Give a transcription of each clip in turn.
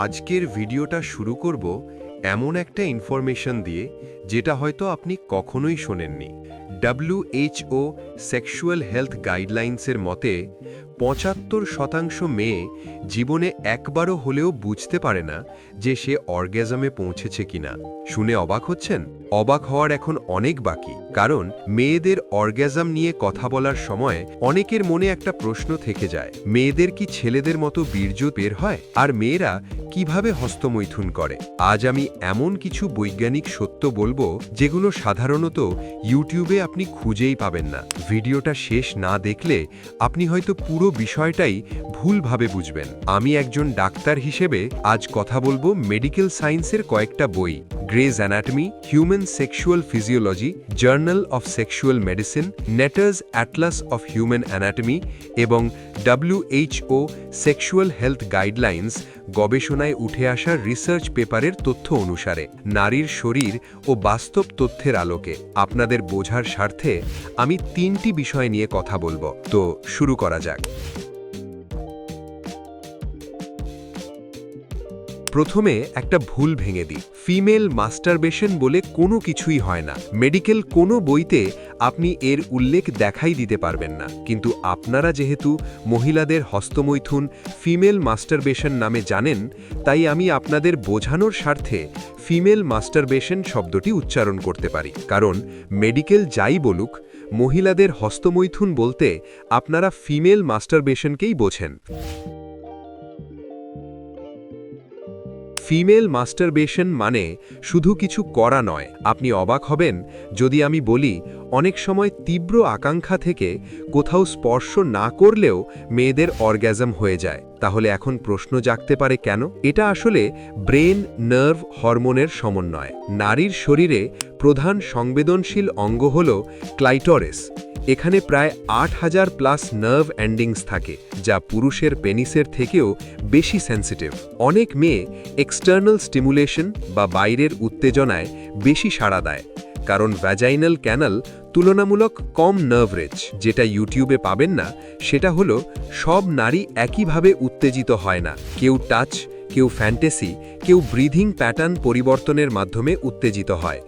আজকের ভিডিওটা শুরু করব এমন একটা ইনফরমেশন দিয়ে, যেটা হয়তো আপনি কখনোই শোনেননি। ডাব্লিউএইচও সেক্সুয়াল হেলথ গাইডলাইন্সের মতে পঁচাত্তর শতাংশ মেয়ে জীবনে একবারও হলেও বুঝতে পারে না যে সে অর্গ্যাজমে পৌঁছেছে কিনা। শুনে অবাক হচ্ছেন? অবাক হওয়ার এখন অনেক বাকি। কারণ মেয়েদের অর্গ্যাজম নিয়ে কথা বলার সময় অনেকের মনে একটা প্রশ্ন থেকে যায়, মেয়েদের কি ছেলেদের মতো বীর্য বের হয়? আর মেয়েরা কীভাবে হস্তমৈথুন করে? আজ আমি এমন কিছু বৈজ্ঞানিক সত্য বলব যেগুলো সাধারণত ইউটিউবে আপনি খুঁজেই পাবেন না। ভিডিওটা শেষ না দেখলে আপনি হয়তো পুরো বিষয়টাই ভুলভাবে বুঝবেন। আমি একজন ডাক্তার হিসেবে আজ কথা বলব মেডিকেল সায়েন্সের কয়েকটা বই। Gray's anatomy human sexual physiology journal of sexual medicine Netter's atlas of human anatomy এবং ডাব্লিউএইচও সেক্সুয়াল হেলথ গাইডলাইন্স গবেষণায় উঠে আসা রিসার্চ পেপারের তথ্য অনুসারে নারীর শরীর ও বাস্তব তথ্যের আলোকে আপনাদের বোঝার স্বার্থে আমি তিনটি বিষয় নিয়ে কথা বলব। তো শুরু করা যাক। প্রথমে একটা ভুল ভেঙে দিই। ফিমেল মাস্টারবেশন বলে কোনো কিছুই হয় না। মেডিকেল কোনো বইতে আপনি এর উল্লেখ দেখাই দিতে পারবেন না। কিন্তু আপনারা যেহেতু মহিলাদের হস্তমৈথুন ফিমেল মাস্টারবেশন নামে জানেন, তাই আমি আপনাদের বোঝানোর স্বার্থে ফিমেল মাস্টারবেশন শব্দটি উচ্চারণ করতে পারি। কারণ মেডিকেল যাই বলুক, মহিলাদের হস্তমৈথুন বলতে আপনারা ফিমেল মাস্টারবেশনকেই বোঝেন। ফিমেল মাস্টারবেশন মানে শুধু কিছু করা নয়। আপনি অবাক হবেন যদি আমি বলি, অনেক সময় তীব্র আকাঙ্ক্ষা থেকে কোথাও স্পর্শ না করলেও মেয়েদের অর্গ্যাজম হয়ে যায়। তাহলে এখন প্রশ্ন জাগতে পারে কেন? এটা আসলে ব্রেন নার্ভ হরমোনের সমন্বয়। নারীর শরীরে প্রধান সংবেদনশীল অঙ্গ হল ক্লাইটরেস। এখানে প্রায় আট হাজার প্লাস নার্ভ অ্যান্ডিংস থাকে, যা পুরুষের পেনিসের থেকেও বেশি সেন্সিটিভ অনেক মেয়ে এক্সটার্নাল স্টিমুলেশন বা বাইরের উত্তেজনায় বেশি সাড়া দেয়, কারণ ভ্যাজাইনাল ক্যানাল তুলনামূলক কম নার্ভরেজ যেটা ইউটিউবে পাবেন না, সেটা হলো সব নারী একইভাবে উত্তেজিত হয় না। কেউ টাচ কেউ ফ্যান্টেসি কেউ ব্রিথিং প্যাটার্ন পরিবর্তনের মাধ্যমে উত্তেজিত হয়।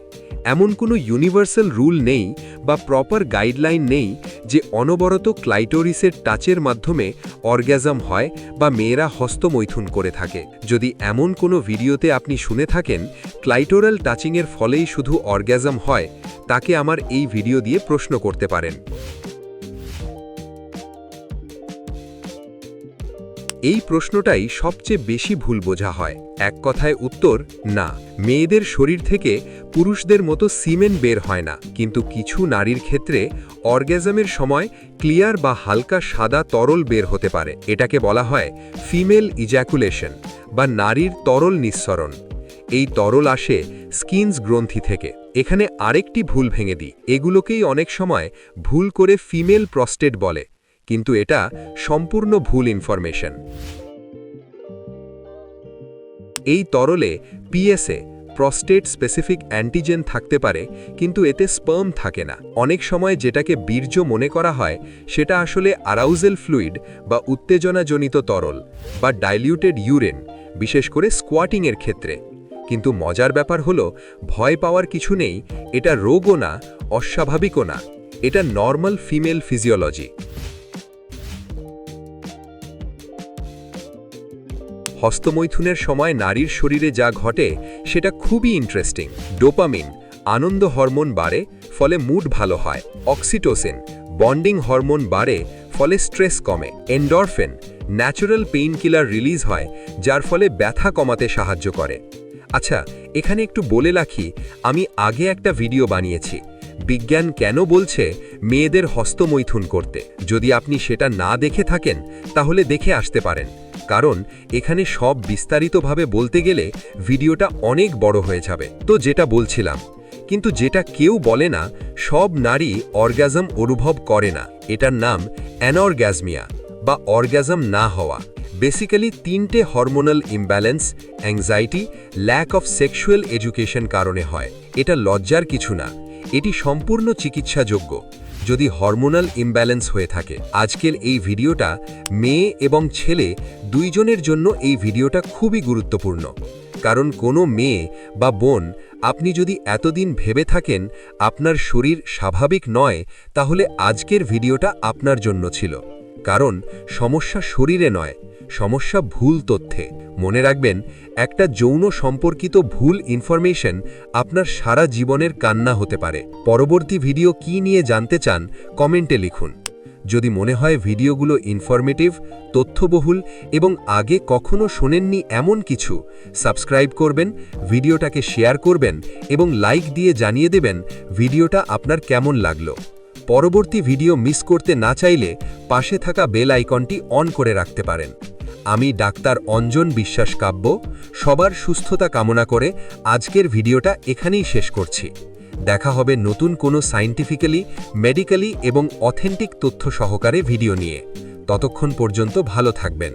এমন কোনো ইউনিভার্সাল রুল নেই বা প্রপার গাইডলাইন নেই যে অনবরত ক্লাইটোরিসের টাচের মাধ্যমে অর্গ্যাজম হয় বা মেয়েরা হস্তমৈথুন করে থাকে। যদি এমন কোনো ভিডিওতে আপনি শুনে থাকেন ক্লাইটোরাল টাচিংয়ের ফলেই শুধু অর্গ্যাজম হয়, তাকে আমার এই ভিডিও দিয়ে প্রশ্ন করতে পারেন। এই প্রশ্নটাই সবচেয়ে বেশি ভুল বোঝা হয়। এক কথায় উত্তর, না। মেয়েদের শরীর থেকে পুরুষদের মতো সিমেন্ট বের হয় না। কিন্তু কিছু নারীর ক্ষেত্রে অর্গ্যাজমের সময় ক্লিয়ার বা হালকা সাদা তরল বের হতে পারে। এটাকে বলা হয় ফিমেল ইজ্যাকুলেশন বা নারীর তরল নিঃসরণ। এই তরল আসে স্কিনস গ্রন্থি থেকে। এখানে আরেকটি ভুল ভেঙে দিই। এগুলোকেই অনেক সময় ভুল করে ফিমেল প্রস্টেট বলে। কিন্তু এটা সম্পূর্ণ ভুল ইনফরমেশন এই তরলে পিএসএ প্রস্টেট স্পেসিফিক অ্যান্টিজেন থাকতে পারে, কিন্তু এতে স্পার্ম থাকে না। অনেক সময় যেটাকে বীর্য মনে করা হয়, সেটা আসলে আরাউজেল ফ্লুইড বা উত্তেজনাজনিত তরল বা ডাইলিউটেড ইউরেন বিশেষ করে স্কোয়াটিংয়ের ক্ষেত্রে। কিন্তু মজার ব্যাপার হলো, ভয় পাওয়ার কিছু নেই, এটা রোগও না, অস্বাভাবিকও না। এটা নর্মাল ফিমেল ফিজিওলজি হস্তমৈথুনের সময় নারীর শরীরে যা ঘটে, সেটা খুবই ইন্টারেস্টিং ডোপামিন, আনন্দ হরমোন বাড়ে, ফলে মুড ভালো হয়। অক্সিটোসিন, বন্ডিং হরমোন বাড়ে, ফলে স্ট্রেস কমে। Endorphin natural pain killer release হয়, যার ফলে ব্যথা কমাতে সাহায্য করে। আচ্ছা এখানে একটু বলে রাখি, আমি আগে একটা ভিডিও বানিয়েছি। বিজ্ঞান কেন বলছে মেয়েদের হস্তমৈথুন করতে? যদি আপনি সেটা না দেখে থাকেন, তাহলে দেখে আসতে পারেন। কারণ এখানে সব বিস্তারিতভাবে বলতে গেলে ভিডিওটা অনেক বড় হয়ে যাবে। তো যেটা বলছিলাম, কিন্তু যেটা কেউ বলে না, সব নারী অর্গাজম অনুভব করে না। এটার নাম অ্যানঅর্গ্যাজমিয়া বা অর্গ্যাজম না হওয়া। বেসিক্যালি তিনটে hormonal imbalance, anxiety, lack of sexual education কারণে হয়। এটা লজ্জার কিছু না। এটি সম্পূর্ণ চিকিৎসাযোগ্য। যদি হরমোনাল ইমব্যালেন্স হয়ে থাকে। আজকের এই ভিডিওটা মেয়ে এবং ছেলে দুইজনের জন্য এই ভিডিওটা খুবই গুরুত্বপূর্ণ। কারণ কোনো মেয়ে বা বোন, আপনি যদি এতদিন ভেবে থাকেন আপনার শরীর স্বাভাবিক নয়, তাহলে আজকের ভিডিওটা আপনার জন্য ছিল। কারণ সমস্যা শরীরে নয়, সমস্যা ভুল তথ্যে। মনে রাখবেন, একটা যৌন সম্পর্কিত ভুল ইনফরমেশন আপনার সারা জীবনের কান্না হতে পারে। পরবর্তী ভিডিও কি নিয়ে জানতে চান কমেন্টে লিখুন। যদি মনে হয় ভিডিওগুলো ইনফরমেটিভ তথ্যবহুল এবং আগে কখনো শোনেননি এমন কিছু সাবস্ক্রাইব করবেন ভিডিওটাকে শেয়ার করবেন এবং লাইক দিয়ে জানিয়ে দেবেন ভিডিওটা আপনার কেমন লাগল। পরবর্তী ভিডিও মিস করতে না চাইলে পাশে থাকা বেল আইকনটি অন করে রাখতে পারেন। আমি ডাক্তার অঞ্জন বিশ্বাস কাব্য, সবার সুস্থতা কামনা করে আজকের ভিডিওটা এখানেই শেষ করছি। দেখা হবে নতুন কোনো সায়েন্টিফিক্যালি মেডিকেলি এবং অথেন্টিক তথ্য সহকারে ভিডিও নিয়ে। ততক্ষণ পর্যন্ত ভালো থাকবেন।